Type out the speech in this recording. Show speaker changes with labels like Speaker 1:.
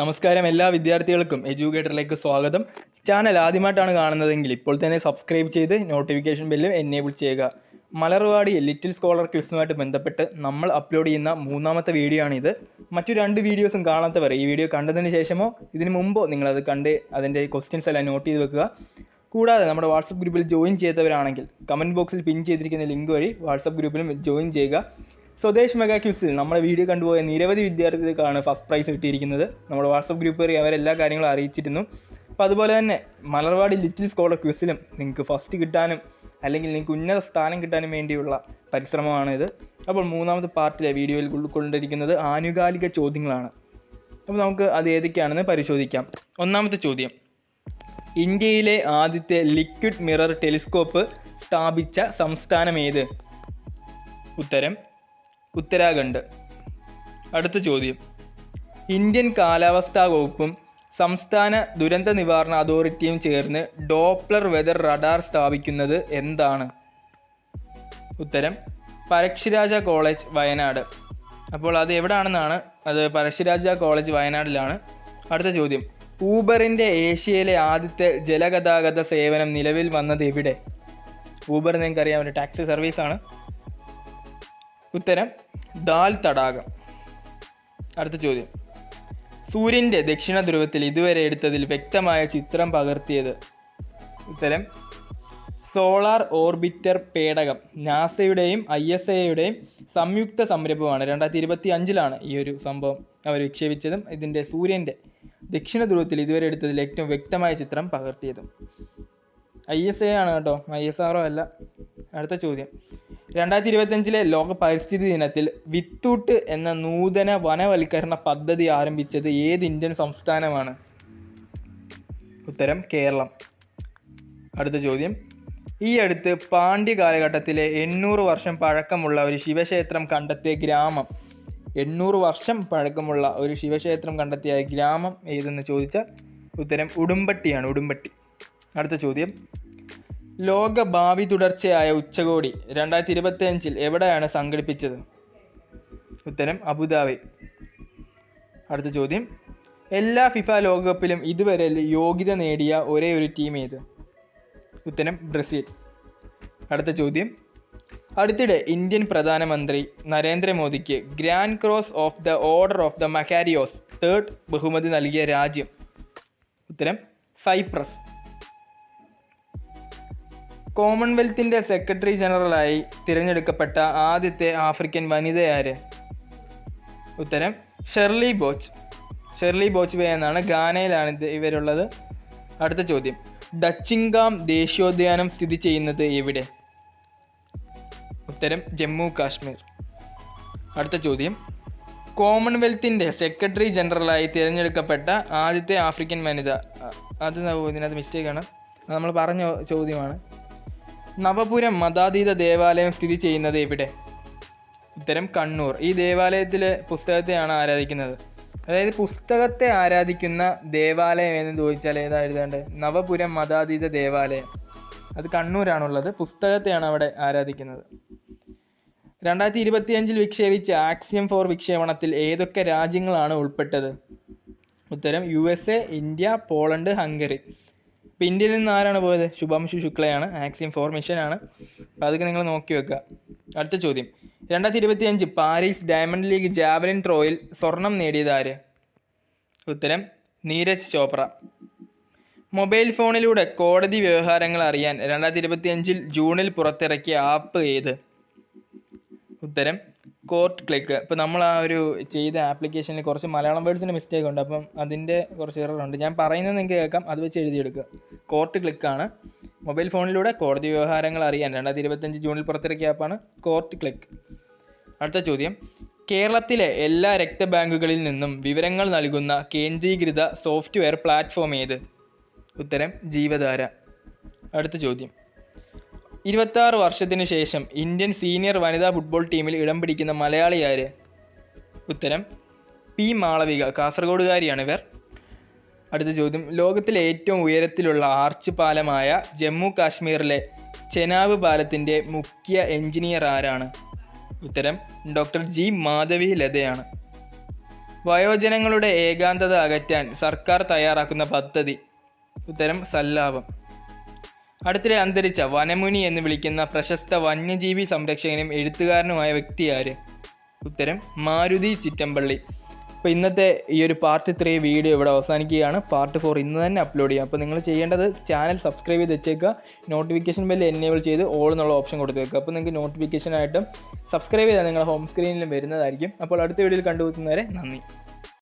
Speaker 1: നമസ്കാരം എല്ലാ വിദ്യാർത്ഥികൾക്കും എഡ്യൂക്കേറ്ററിലേക്ക് സ്വാഗതം. ചാനൽ ആദ്യമായിട്ടാണ് കാണുന്നതെങ്കിൽ ഇപ്പോൾ തന്നെ സബ്സ്ക്രൈബ് ചെയ്ത് നോട്ടിഫിക്കേഷൻ ബെല്ല് എനേബിൾ ചെയ്യുക. മലർവാടി ലിറ്റിൽ സ്കോളർ ക്വിസുമായിട്ട് ബന്ധപ്പെട്ട് നമ്മൾ അപ്ലോഡ് ചെയ്യുന്ന മൂന്നാമത്തെ വീഡിയോ ആണിത്. മറ്റു രണ്ട് വീഡിയോസും കാണാത്തവർ ഈ വീഡിയോ കണ്ടതിന് ശേഷമോ ഇതിന് മുമ്പോ നിങ്ങളത് കണ്ട് അതിന്റെ ക്വസ്റ്റ്യൻസ് എല്ലാം നോട്ട് ചെയ്ത് വെക്കുക. കൂടാതെ നമ്മുടെ വാട്സപ്പ് ഗ്രൂപ്പിൽ ജോയിൻ ചെയ്തവരാണെങ്കിൽ കമന്റ് ബോക്സിൽ പിൻ ചെയ്തിരിക്കുന്ന ലിങ്ക് വഴി വാട്സപ്പ് ഗ്രൂപ്പിലും ജോയിൻ ചെയ്യുക. സ്വദേശ് മെഗാ ക്യൂസിൽ നമ്മുടെ വീഡിയോ കണ്ടുപോയ നിരവധി വിദ്യാർത്ഥികൾക്കാണ് ഫസ്റ്റ് പ്രൈസ് കിട്ടിയിരിക്കുന്നത്. നമ്മുടെ വാട്സപ്പ് ഗ്രൂപ്പ് വഴി അവരെല്ലാ കാര്യങ്ങളും അറിയിച്ചിരുന്നു. അപ്പോൾ അതുപോലെ തന്നെ മലർവാടി ലിറ്റിൽ സ്കോളർ ക്യൂസിലും നിങ്ങൾക്ക് ഫസ്റ്റ് കിട്ടാനും അല്ലെങ്കിൽ നിങ്ങൾക്ക് ഉന്നത സ്ഥാനം കിട്ടാനും വേണ്ടിയുള്ള പരിശ്രമമാണ് പരിശ്രമമാണിത്. അപ്പോൾ മൂന്നാമത്തെ പാർട്ടിലെ വീഡിയോയിൽ ഉൾക്കൊണ്ടിരിക്കുന്നത് ആനുകാലിക ചോദ്യങ്ങളാണ്. അപ്പോൾ നമുക്ക് അത് ഏതൊക്കെയാണെന്ന് പരിശോധിക്കാം. ഒന്നാമത്തെ ചോദ്യം. ഇന്ത്യയിലെ ആദ്യത്തെ ലിക്വിഡ് മിറർ ടെലിസ്കോപ്പ് സ്ഥാപിച്ച സംസ്ഥാനം ഏത്? ഉത്തരം ഉത്തരാഖണ്ഡ്. അടുത്ത ചോദ്യം. ഇന്ത്യൻ കാലാവസ്ഥാ വകുപ്പും സംസ്ഥാന ദുരന്ത നിവാരണ അതോറിറ്റിയും ചേർന്ന് ഡോപ്ലർ വെതർ റഡാർ സ്ഥാപിക്കുന്നത് എന്താണ്? ഉത്തരം പരക്ഷിരാജ കോളേജ് വയനാട്. അപ്പോൾ അത് എവിടാണെന്നാണ്? അത് പരക്ഷിരാജ കോളേജ് വയനാടിലാണ് അടുത്ത ചോദ്യം ഊബറിന്റെ ഏഷ്യയിലെ ആദ്യത്തെ ജലഗതാഗത സേവനം നിലവിൽ വന്നത് എവിടെ? ഊബർ നിങ്ങൾക്കറിയാം ഒരു ടാക്സി സർവീസാണ്. ഉത്തരം ദാൽ തടാകം. അടുത്ത ചോദ്യം. സൂര്യന്റെ ദക്ഷിണ ധ്രുവത്തിൽ ഇതുവരെ എടുത്തതിൽ വ്യക്തമായ ചിത്രം പകർത്തിയത് ഉത്തരം സോളാർ ഓർബിറ്റർ പേടകം. നാസയുടെയും ഐ എസ് എയുടെയും സംയുക്ത സംരംഭമാണ്. രണ്ടായിരത്തി ഇരുപത്തി അഞ്ചിലാണ് ഈ ഒരു സംഭവം അവർ വിക്ഷേപിച്ചതും ഇതിന്റെ സൂര്യന്റെ ദക്ഷിണ ധ്രുവത്തിൽ ഇതുവരെ എടുത്തതിൽ ഏറ്റവും വ്യക്തമായ ചിത്രം പകർത്തിയതും. ഐ എസ് എ ആണ് കേട്ടോ. ഐ എസ് ആറോ അല്ല. അടുത്ത ചോദ്യം. രണ്ടായിരത്തി ഇരുപത്തഞ്ചിലെ ലോക പരിസ്ഥിതി ദിനത്തിൽ വിത്തൂട്ട് എന്ന നൂതന വനവൽക്കരണ പദ്ധതി ആരംഭിച്ചത് ഏത് ഇന്ത്യൻ സംസ്ഥാനമാണ്? ഉത്തരം കേരളം. അടുത്ത ചോദ്യം. ഈ അടുത്ത് പാണ്ഡ്യ കാലഘട്ടത്തിലെ എണ്ണൂറ് വർഷം പഴക്കമുള്ള ഒരു ശിവക്ഷേത്രം കണ്ടെത്തിയ ഗ്രാമം. എണ്ണൂറ് വർഷം പഴക്കമുള്ള ഒരു ശിവക്ഷേത്രം കണ്ടെത്തിയ ഗ്രാമം ഏതെന്ന് ചോദിച്ചാൽ ഉത്തരം ഉടുമ്പട്ടിയാണ് ഉടുമ്പട്ടി. അടുത്ത ചോദ്യം. ലോക ഭാവി തുടർച്ചയായ ഉച്ചകോടി രണ്ടായിരത്തി ഇരുപത്തി അഞ്ചിൽ എവിടെയാണ് സംഘടിപ്പിച്ചത്? ഉത്തരം അബുദാബി. അടുത്ത ചോദ്യം. എല്ലാ ഫിഫ ലോകകപ്പിലും ഇതുവരെ യോഗ്യത നേടിയ ഒരേ ഒരു ടീം ഏത്? ഉത്തരം ബ്രസീൽ. അടുത്ത ചോദ്യം. അടുത്തിടെ ഇന്ത്യൻ പ്രധാനമന്ത്രി നരേന്ദ്രമോദിക്ക് grand cross of the order of the Makarios third ബഹുമതി നൽകിയ രാജ്യം. ഉത്തരം സൈപ്രസ്. കോമൺവെൽത്തിന്റെ സെക്രട്ടറി ജനറലായി തിരഞ്ഞെടുക്കപ്പെട്ട ആദ്യത്തെ ആഫ്രിക്കൻ വനിതയാര് ഉത്തരം ഷെർലി ബോച്ച്. ഷെർലി ബോച്ച് വേ എന്നാണ് ഗാനയിലാണ് ഇവരുള്ളത്. അടുത്ത ചോദ്യം ഡച്ചിങ്കാം ദേശീയോദ്യാനം സ്ഥിതി ചെയ്യുന്നത് എവിടെ? ഉത്തരം ജമ്മു കാശ്മീർ. അടുത്ത ചോദ്യം കോമൺവെൽത്തിന്റെ സെക്രട്ടറി ജനറലായി തിരഞ്ഞെടുക്കപ്പെട്ട ആദ്യത്തെ ആഫ്രിക്കൻ വനിത അത് ഇതിനകത്ത് മിസ്റ്റേക്കാണ് നമ്മൾ പറഞ്ഞ ചോദ്യമാണ്. നവപുരം മതാതീത ദേവാലയം സ്ഥിതി ചെയ്യുന്നത് ഇവിടെ ഉത്തരം കണ്ണൂർ. ഈ ദേവാലയത്തിലെ പുസ്തകത്തെയാണ് ആരാധിക്കുന്നത്. അതായത് പുസ്തകത്തെ ആരാധിക്കുന്ന ദേവാലയം എന്ന് ചോദിച്ചാൽ ഏതാ എഴുതേണ്ടത്? നവപുരം മതാതീത ദേവാലയം. അത് കണ്ണൂരാണുള്ളത്. പുസ്തകത്തെയാണ് അവിടെ ആരാധിക്കുന്നത്. രണ്ടായിരത്തി ഇരുപത്തിയഞ്ചിൽ വിക്ഷേപിച്ച ആക്സിയം ഫോർ വിക്ഷേപണത്തിൽ ഏതൊക്കെ രാജ്യങ്ങളാണ് ഉൾപ്പെട്ടത്? ഉത്തരം U S A India Poland Hungary. ഇപ്പം ഇന്ത്യയിൽ നിന്ന് ആരാണ് പോയത്? ശുഭാംശു ശുക്ലയാണ്. ആക്സിയം ഫോർ ആണ്. അപ്പോൾ അതൊക്കെ നിങ്ങൾ നോക്കി വെക്കുക. അടുത്ത ചോദ്യം. രണ്ടായിരത്തി ഇരുപത്തി അഞ്ച് പാരീസ് ഡയമണ്ട് ലീഗ് ജാവലിൻ ത്രോയിൽ സ്വർണം നേടിയത് ആര്? ഉത്തരം നീരജ് ചോപ്ര. മൊബൈൽ ഫോണിലൂടെ കോടതി വ്യവഹാരങ്ങൾ അറിയാൻ രണ്ടായിരത്തി ഇരുപത്തി അഞ്ചിൽ ജൂണിൽ പുറത്തിറക്കിയ ആപ്പ് ഏത്? ഉത്തരം കോർട്ട് ക്ലിക്ക്. ഇപ്പോൾ നമ്മൾ ആ ഒരു ചെയ്ത ആപ്ലിക്കേഷനിൽ കുറച്ച് മലയാളം വേർഡ്സിന്റെ മിസ്റ്റേക്ക് ഉണ്ട്. അപ്പം അതിന്റെ കുറച്ച് ഉണ്ട്. ഞാൻ പറയുന്നത് നിങ്ങൾക്ക് കേൾക്കാം. അത് വെച്ച് എഴുതിയെടുക്കുക കോർട്ട് ക്ലിക്കാണ് മൊബൈൽ ഫോണിലൂടെ കോടതി വ്യവഹാരങ്ങൾ അറിയാൻ രണ്ടായിരത്തി ഇരുപത്തഞ്ച് ജൂണിൽ പുറത്തിറക്കിയ ആപ്പാണ് കോർട്ട് ക്ലിക്ക്. അടുത്ത ചോദ്യം. കേരളത്തിലെ എല്ലാ രക്തബാങ്കുകളിൽ നിന്നും വിവരങ്ങൾ നൽകുന്ന കേന്ദ്രീകൃത സോഫ്റ്റ്വെയർ പ്ലാറ്റ്ഫോം ഏത്? ഉത്തരം ജീവധാര. അടുത്ത ചോദ്യം. ഇരുപത്താറ് വർഷത്തിനു ശേഷം ഇന്ത്യൻ സീനിയർ വനിതാ ഫുട്ബോൾ ടീമിൽ ഇടം പിടിക്കുന്ന മലയാളി ആര്? ഉത്തരം പി മാളവിക കാസർഗോഡുകാരിയാണ് ഇവർ. അടുത്ത ചോദ്യം ലോകത്തിലെ ഏറ്റവും ഉയരത്തിലുള്ള ആർച്ച് പാലമായ ജമ്മു കാശ്മീരിലെ ചെനാബ് പാലത്തിന്റെ മുഖ്യ എഞ്ചിനീയർ ആരാണ്? ഉത്തരം ഡോക്ടർ ജി മാധവി ലതയാണ്. വയോജനങ്ങളുടെ ഏകാന്തത അകറ്റാൻ സർക്കാർ തയ്യാറാക്കുന്ന പദ്ധതി. ഉത്തരം സല്ലാപം. അടുത്തിടെ അന്തരിച്ച വനമുനി എന്ന് വിളിക്കുന്ന പ്രശസ്ത വന്യജീവി സംരക്ഷകനും എഴുത്തുകാരനുമായ വ്യക്തി ആര്? ഉത്തരം മാരുതി ചിറ്റമ്പള്ളി. അപ്പോൾ ഇന്നത്തെ ഈ ഒരു പാർട്ട് ത്രീ വീഡിയോ ഇവിടെ അവസാനിക്കുകയാണ്. പാർട്ട് ഫോർ ഇന്ന് തന്നെ അപ്ലോഡ് ചെയ്യാം. അപ്പോൾ നിങ്ങൾ ചെയ്യേണ്ടത് ചാനൽ സബ്സ്ക്രൈബ് ചെയ്ത് വെച്ചേക്കുക. നോട്ടിഫിക്കേഷൻ ബെല്ല് എനേബിൾ ചെയ്ത് ഓൾ എന്നുള്ള ഓപ്ഷൻ കൊടുത്ത് വെക്കുക. അപ്പോൾ നിങ്ങൾക്ക് നോട്ടിഫിക്കേഷനായിട്ടും സബ്സ്ക്രൈബ് ചെയ്താൽ നിങ്ങളുടെ ഹോം സ്ക്രീനിലും വരുന്നതായിരിക്കും. അപ്പോൾ അടുത്ത വീഡിയോയിൽ കണ്ടുപിടിക്കുന്നവരെ നന്ദി.